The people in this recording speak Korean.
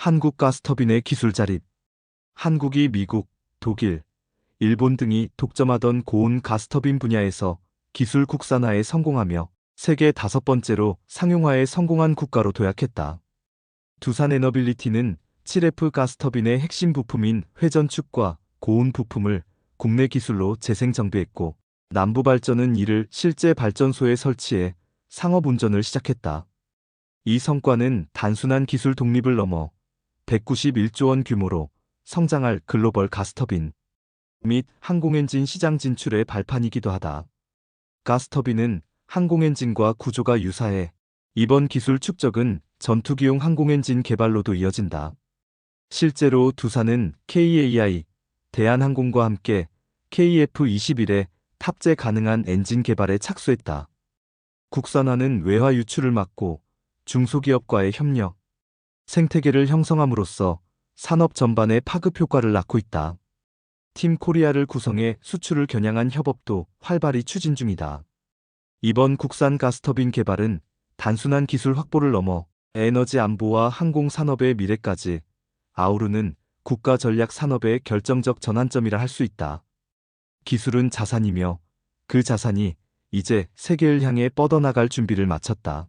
한국 가스터빈의 기술 자립. 한국이 미국, 독일, 일본 등이 독점하던 고온 가스터빈 분야에서 기술 국산화에 성공하며 세계 다섯 번째로 상용화에 성공한 국가로 도약했다. 두산 에너빌리티는 7F 가스터빈의 핵심 부품인 회전축과 고온 부품을 국내 기술로 재생 정비했고 남부 발전은 이를 실제 발전소에 설치해 상업 운전을 시작했다. 이 성과는 단순한 기술 독립을 넘어 191조 원 규모로 성장할 글로벌 가스터빈 및 항공엔진 시장 진출의 발판이기도 하다. 가스터빈은 항공엔진과 구조가 유사해 이번 기술 축적은 전투기용 항공엔진 개발로도 이어진다. 실제로 두산은 KAI, 대한항공과 함께 KF-21에 탑재 가능한 엔진 개발에 착수했다. 국산화는 외화 유출을 막고 중소기업과의 협력, 생태계를 형성함으로써 산업 전반에 파급 효과를 낳고 있다. 팀 코리아를 구성해 수출을 겨냥한 협업도 활발히 추진 중이다. 이번 국산 가스터빈 개발은 단순한 기술 확보를 넘어 에너지 안보와 항공 산업의 미래까지 아우르는 국가 전략 산업의 결정적 전환점이라 할 수 있다. 기술은 자산이며 그 자산이 이제 세계를 향해 뻗어나갈 준비를 마쳤다.